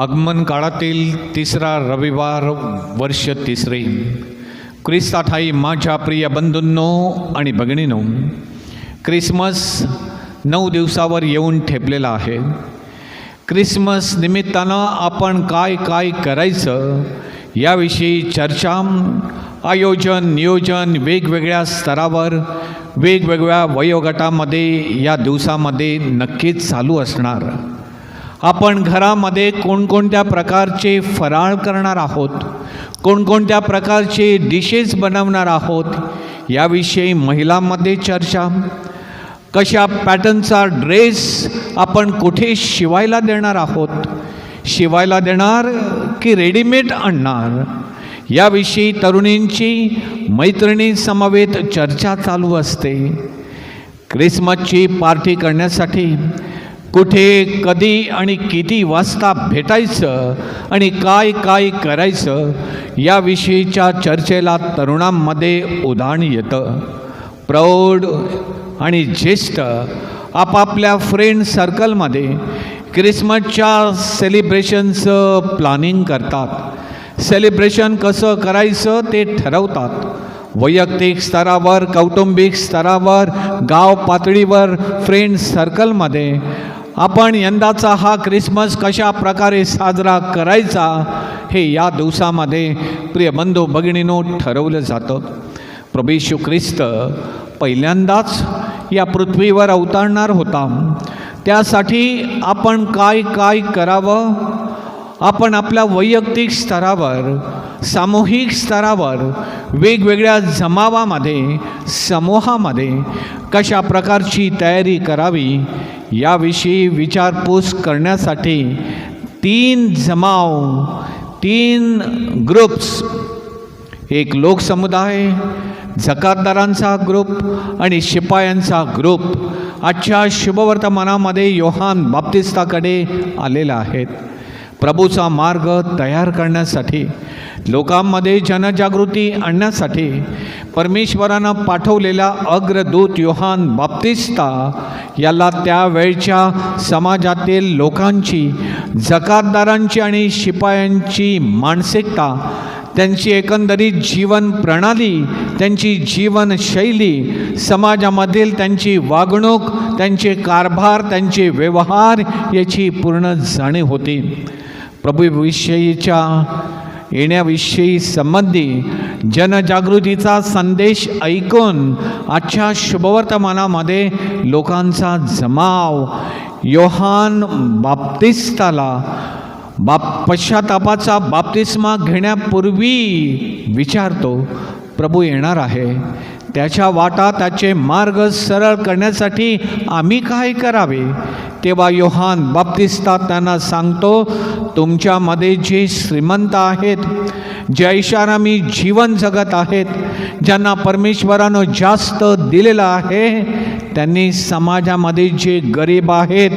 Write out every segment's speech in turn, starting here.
आगमन काळातील तिसरा रविवार वर्ष तिसरे. ख्रिस्ताठाई माझ्या प्रिय बंधूंनो आणि भगिनीनो क्रिसमस नऊ दिवसावर येऊन ठेपलेला आहे. ख्रिसमस निमित्तानं आपण काय काय करायचं याविषयी चर्चा आयोजन नियोजन वेगवेगळ्या स्तरावर वेगवेगळ्या वयोगटामध्ये या दिवसामध्ये नक्कीच चालू असणार. आपण घरामध्ये कोणकोणत्या प्रकारचे फराळ करणार आहोत कोणकोणत्या प्रकारचे डिशेस बनवणार आहोत याविषयी महिलांमध्ये चर्चा कशा पॅटर्नचा ड्रेस आपण कुठे शिवायला देणार आहोत शिवायला देणार की रेडीमेड आणणार याविषयी तरुणींची मैत्रिणी समवेत चर्चा चालू असते. क्रिसमसची पार्टी करण्यासाठी कुठे कधी आणि किती वाजता भेटायचं आणि काय काय करायचं याविषयीच्या चर्चेला तरुणांमध्ये उदाहरण येतं. प्रौढ आणि ज्येष्ठ आपापल्या फ्रेंड सर्कलमध्ये क्रिसमसच्या सेलिब्रेशनचं प्लॅनिंग करतात. सेलिब्रेशन कसं करायचं ते ठरवतात. वैयक्तिक स्तरावर कौटुंबिक स्तरावर गाव पातळीवर फ्रेंड सर्कलमध्ये आपण यंदाचा हा क्रिसमस कशा प्रकारे साजरा करायचा हे या दिवसामध्ये प्रिय बंधू भगिनीनो ठरवलं जातं. प्रभेशू ख्रिस्त पहिल्यांदाच या पृथ्वीवर अवतरणार होता. त्यासाठी आपण काय काय करावं? आपण आपल्या वैयक्तिक स्तरावर सामूहिक स्तरावर वेगवेगळ्या जमावामध्ये समूहामध्ये कशा प्रकारची तयारी करावी? याविषयी विचारपूस करण्यासाठी तीन जमाव तीन ग्रुप्स. एक लोकसमुदाय झकातदारांचा ग्रुप आणि शिपायांचा ग्रुप आजच्या शुभवर्तमानामध्ये योहान बाप्तिस्ताकडे आलेला आहेत. प्रभूचा मार्ग तयार करण्यासाठी लोकांमध्ये जनजागृती आणण्यासाठी परमेश्वरानं पाठवलेला अग्रदूत योहान बाप्तिस्ता याला त्यावेळच्या समाजातील लोकांची जकातदारांची आणि शिपायांची मानसिकता त्यांची एकंदरीत जीवन प्रणाली त्यांची जीवनशैली समाजामधील त्यांची वागणूक त्यांचे कारभार त्यांचे व्यवहार याची पूर्ण जाणीव होती. प्रभूविषयीच्या येण्याविषयी संबंधी जनजागृतीचा संदेश ऐकून आजच्या शुभवर्तमानामध्ये लोकांचा जमाव योहान बाप्तिस्ताला बाप पश्चातापाचा बाप्तिस्मा घेण्यापूर्वी विचारतो प्रभू येणार आहे. त्याच्या वाटा त्याचे मार्ग सरळ करण्यासाठी आम्ही काय करावे? तेव्हा योहान बाप्तिस्ता त्यांना सांगतो तुमच्यामध्ये जे श्रीमंत आहेत जे ऐशारामी जीवन जगत आहेत ज्यांना परमेश्वरानं जास्त दिलेलं आहे त्यांनी समाजामध्ये जे गरीब आहेत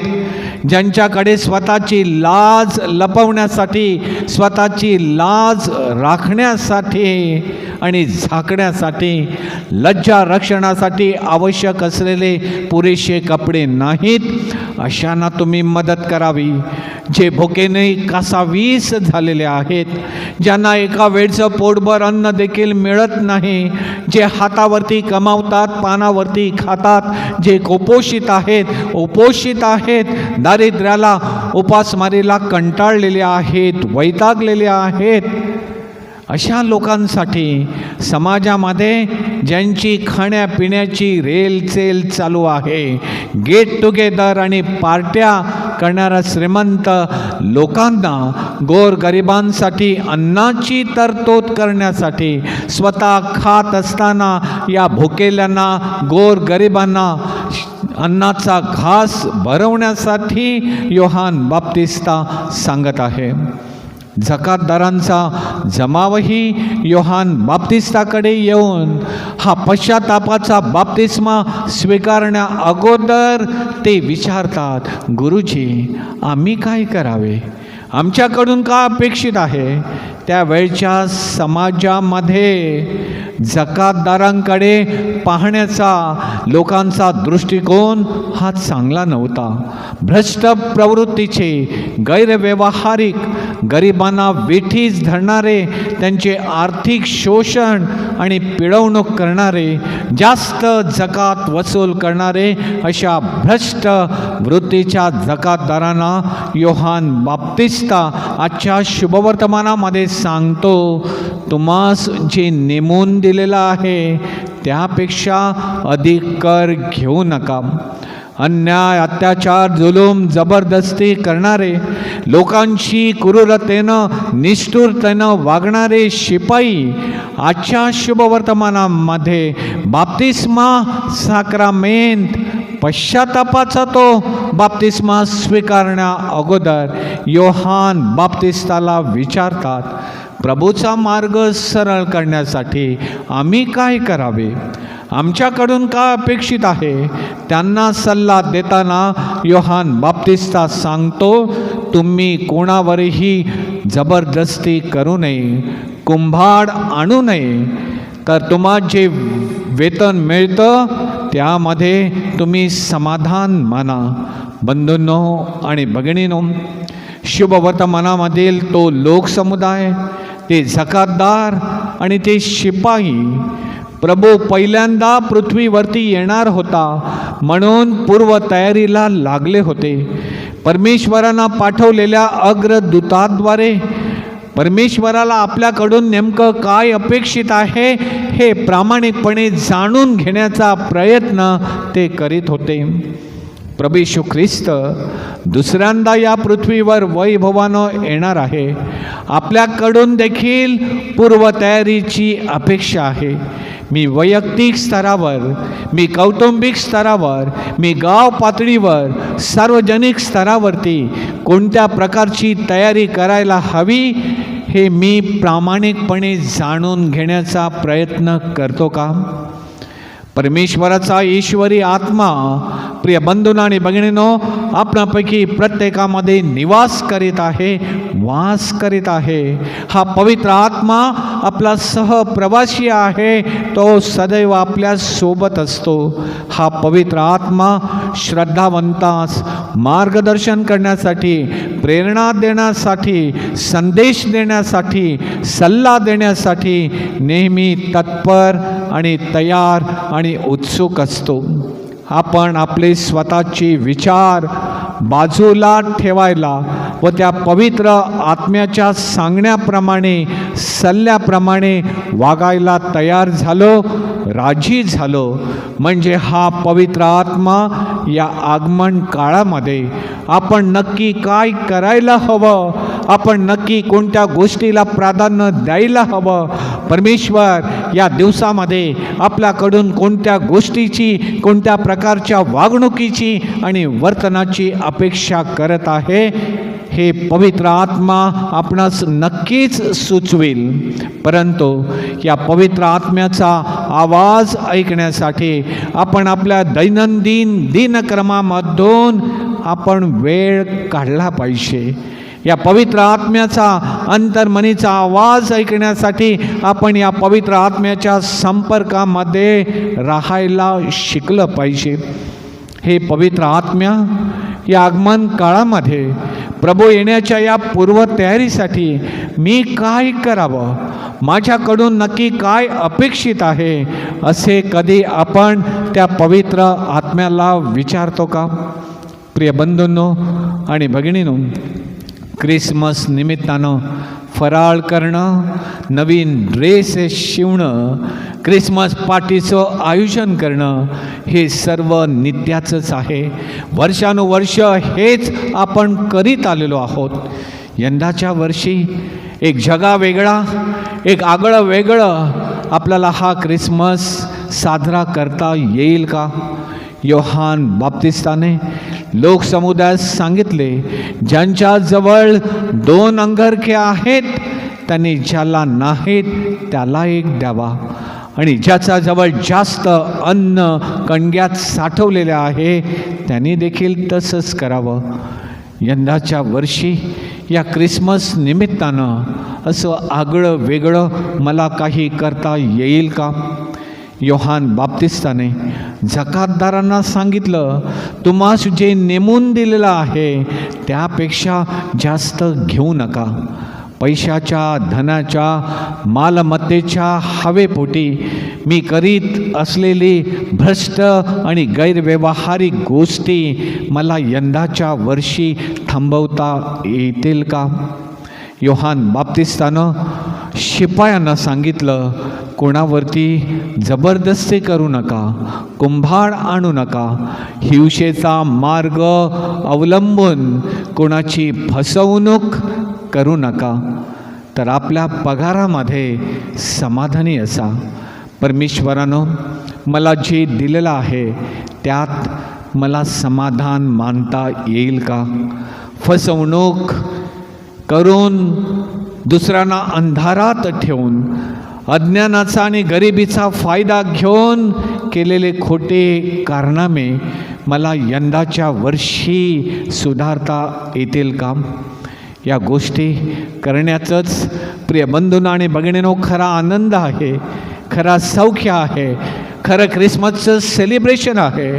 ज्यांच्याकडे स्वतःची लाज लपवण्यासाठी स्वतःची लाज राखण्यासाठी आणि झाकण्यासाठी लज्जा रक्षणासाठी आवश्यक असलेले पुरेसे कपडे नाहीत अशांना तुम्ही मदत करावी. जे भुकेने कासावीस झालेले आहेत ज्यांना एका वेळचं पोटभर अन्न देखील मिळत नाही जे हातावरती कमावतात पानावरती खातात जे कुपोषित आहेत उपोषित आहेत दारिद्र्याला उपासमारीला कंटाळलेले आहेत वैतागलेले आहेत. अशा लोकांसाठी समाजामध्ये ज्यांची खाण्यापिण्याची रेलचेल चालू आहे गेट टुगेदर आणि पार्ट्या करणाऱ्या श्रीमंत लोकांना गोरगरिबांसाठी अन्नाची तरतूद करण्यासाठी स्वतः खात असताना या भुकेल्यांना गोरगरिबांना अन्नाचा घास भरवण्यासाठी योहान बाप्तिस्ता सांगत आहे. झकातदारांचा जमावही योहान बाप्तिस्ताकडे येऊन हा पश्चातापाचा बाप्तिस्मा स्वीकारण्या अगोदर ते विचारतात गुरुजी आम्ही काय करावे? आमच्याकडून का अपेक्षित आहे? त्यावेळच्या समाजामध्ये जकातदारांकडे पाहण्याचा लोकांचा दृष्टिकोन हा चांगला नव्हता. भ्रष्ट प्रवृत्तीचे गैरव्यवहारिक गरिबांना वेठीस धरणारे त्यांचे आर्थिक शोषण आणि पिळवणूक करणारे जास्त जकात वसूल करणारे अशा भ्रष्ट वृत्तीच्या जकातदारांना योहान बाप्तिस्ता आजच्या शुभवर्तमानामध्ये सांगतो तुम्हास जे नेमून दिलेलं आहे त्यापेक्षा अधिक कर घेऊ नका. अन्याय अत्याचार जुलूम जबरदस्ती करणारे लोकांशी क्रूरतेनं निष्ठुरतेनं वागणारे शिपाई आजच्या शुभवर्तमानामध्ये बाप्तिस्मा साक्रामेंत पश्चातापाचा तो बाप्तिस्मा स्वीकारण्या अगोदर योहान बाप्तिस्ताला विचारतात प्रभूचा मार्ग सरळ करण्यासाठी आम्ही काय करावे? आमच्याकडून काय अपेक्षित आहे? त्यांना सल्ला देताना योहान बाप्तिस्ता सांगतो तुम्ही कोणावरही जबरदस्ती करू नये कुंभाड आणू नये. तर तुम्हाला जे वेतन मिळतं त्यामध्ये तुम्ही समाधान माना. बंधूंनो आणि भगिनीनो शुभवर्तमानामधील तो लोकसमुदाय ते जकातदार आणि ते शिपाई प्रभू पहिल्यांदा पृथ्वीवरती येणार होता म्हणून पूर्वतयारीला लागले होते. परमेश्वरांना पाठवलेल्या अग्रदूताद्वारे परमेश्वराला आपल्याकडून नेमकं काय अपेक्षित आहे हे प्रामाणिकपणे जाणून घेण्याचा प्रयत्न ते करीत होते. प्रभू येशू ख्रिस्त दुसऱ्यांदा या पृथ्वीवर वैभवानं येणार आहे. आपल्याकडून देखील पूर्वतयारीची अपेक्षा आहे. मी वैयक्तिक स्तरावर मी कौटुंबिक स्तरावर मी गाव पातळीवर सार्वजनिक स्तरावरती कोणत्या प्रकारची तयारी करायला हवी हे मी प्रामाणिकपणे जाणून घेण्याचा प्रयत्न करतो का? परमेश्वराचा ईश्वरी आत्मा प्रिय बंधूंना आणि भगिनीनो आपणापैकी प्रत्येकामध्ये निवास करीत आहे वास करीत आहे. हा पवित्र आत्मा आपला सहप्रवासी आहे तो सदैव आपल्यासोबत असतो. हा पवित्र आत्मा श्रद्धावंतास मार्गदर्शन करण्यासाठी प्रेरणा देण्यासाठी संदेश देण्यासाठी सल्ला देण्यासाठी नेहमी तत्पर आणि तयार आणि उत्सुक असतो. आपण आपले स्वतःचे विचार बाजूला ठेवायला व त्या पवित्र आत्म्याच्या सांगण्याप्रमाणे सल्ल्याप्रमाणे वागायला तयार झालो राजी झालो. म्हणजे हा पवित्र आत्मा या आगमन काळामध्ये आपण नक्की काय करायला हवं? आपण नक्की कोणत्या गोष्टीला प्राधान्य द्यायला हवं? परमेश्वर या दिवसामध्ये आपल्याकडून कोणत्या गोष्टीची कोणत्या प्रकारच्या वागणुकीची आणि वर्तनाची अपेक्षा करत आहे हे पवित्र आत्मा आपणास नक्कीच सुचवेल. परंतु या पवित्र आत्म्याचा आवाज ऐकण्यासाठी आपण आपल्या दैनंदिन दिनक्रमामधून आपण वेळ काढला पाहिजे. या पवित्र आत्म्याचा अंतर्मनीचा आवाज ऐकण्यासाठी आपण या पवित्र आत्म्याच्या संपर्कामध्ये राहायला शिकलं पाहिजे. हे पवित्र आत्म्या या आगमन काळामध्ये प्रभू येण्याच्या या पूर्वतयारीसाठी मी काय करावं? माझ्याकडून नक्की काय अपेक्षित आहे? असे कधी आपण त्या पवित्र आत्म्याला विचारतो का? प्रिय बंधूंनो आणि भगिनीनो क्रिसमस निमित्तानं फराळ करणं नवीन ड्रेस शिवणं क्रिसमस पार्टीचं आयोजन करणं हे सर्व नित्याचंच आहे. वर्षानुवर्ष हेच आपण करीत आलेलो आहोत. यंदाच्या वर्षी एक जगा वेगळा एक आगळं वेगळं आपल्याला हा क्रिसमस साजरा करता येईल का? योहान बाप्तिस्ताने लोकसमुदायास सांगितले ज्यांच्याजवळ दोन अंगरखे आहेत त्यांनी ज्याला नाहीत त्याला एक द्यावा. आणि ज्याचा जवळ जास्त अन्न कणग्यात साठवलेले आहे त्यांनी देखील तसंच करावं. यंदाच्या वर्षी या क्रिसमस निमित्तानं असं आगळं वेगळं मला काही करता येईल का? योहान बाप्तिस्ताने जकातदारांना सांगितलं तुम्हास जे नेमून दिलेलं आहे त्यापेक्षा जास्त घेऊ नका. पैशाच्या धनाच्या मालमत्तेच्या हवेपोटी मी करीत असलेली भ्रष्ट आणि गैरव्यवहारिक गोष्टी मला यंदाच्या वर्षी थांबवता येतील का? योहान बाप्तिस्तानं शिपायांना सांगितलं कोणावरती जबरदस्ती करू नका कुंभार आणू नका. हिंसेचा मार्ग अवलंबून कोणाची फसवणूक करू नका. तर आपल्या पगारामध्ये समाधानी असा. परमेश्वरानं मला जे दिलेलं आहे त्यात मला समाधान मानता येईल का? फसवणूक करून दुसऱ्यांना अंधारात ठेवून अज्ञानाचा आणि गरिबीचा फायदा घेऊन केलेले खोटे कारनामे मला यंदाच्या वर्षी सुधारता येतील का? या गोष्टी करण्याचंच प्रिय बंधूंना आणि भगिनीनो खरा आनंद आहे खरा सौख्य आहे खरं ख्रिसमसचं सेलिब्रेशन आहे.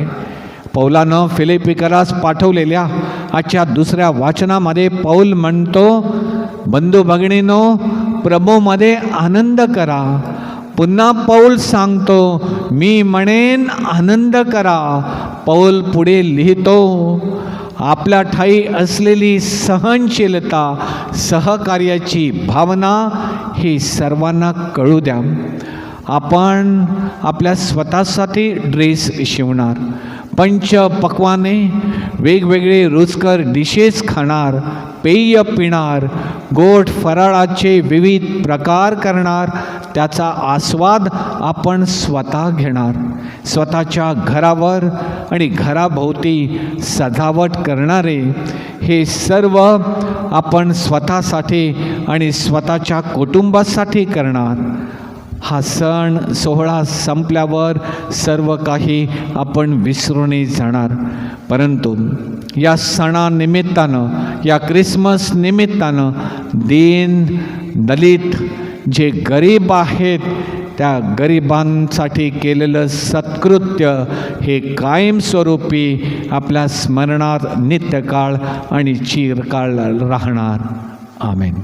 पौलानं फिलिपिकरास पाठवलेल्या आजच्या दुसऱ्या वाचनामध्ये पौल म्हणतो बंधू भगिनीनो प्रभूमध्ये आनंद करा. पुन्हा पौल सांगतो मी म्हणेन आनंद करा. पौल पुढे लिहितो आपल्या ठाई असलेली सहनशीलता सहकार्याची भावना ही सर्वांना कळू द्या. आपण आपल्या स्वतःसाठी ड्रेस शिवणार. पंच पक्वाने वेगवेगळे रुचकर डिशेस खाणार पेय पिणार गोड फराळाचे विविध प्रकार करणार त्याचा आस्वाद आपण स्वतः घेणार. स्वतःच्या घरावर आणि घराभोवती सजावट करणारे हे सर्व आपण स्वतःसाठी आणि स्वतःच्या कुटुंबासाठी करणार. हा सण सोहळा संपल्यावर सर्व काही आपण विसरूनही जाणार. परंतु या सणानिमित्तानं या क्रिसमस निमित्तानं दीन दलित जे गरीब आहेत त्या गरिबांसाठी केलेलं सत्कृत्य हे कायमस्वरूपी आपल्या स्मरणात नित्यकाळ आणि चिरकाळ राहणार. आमेन.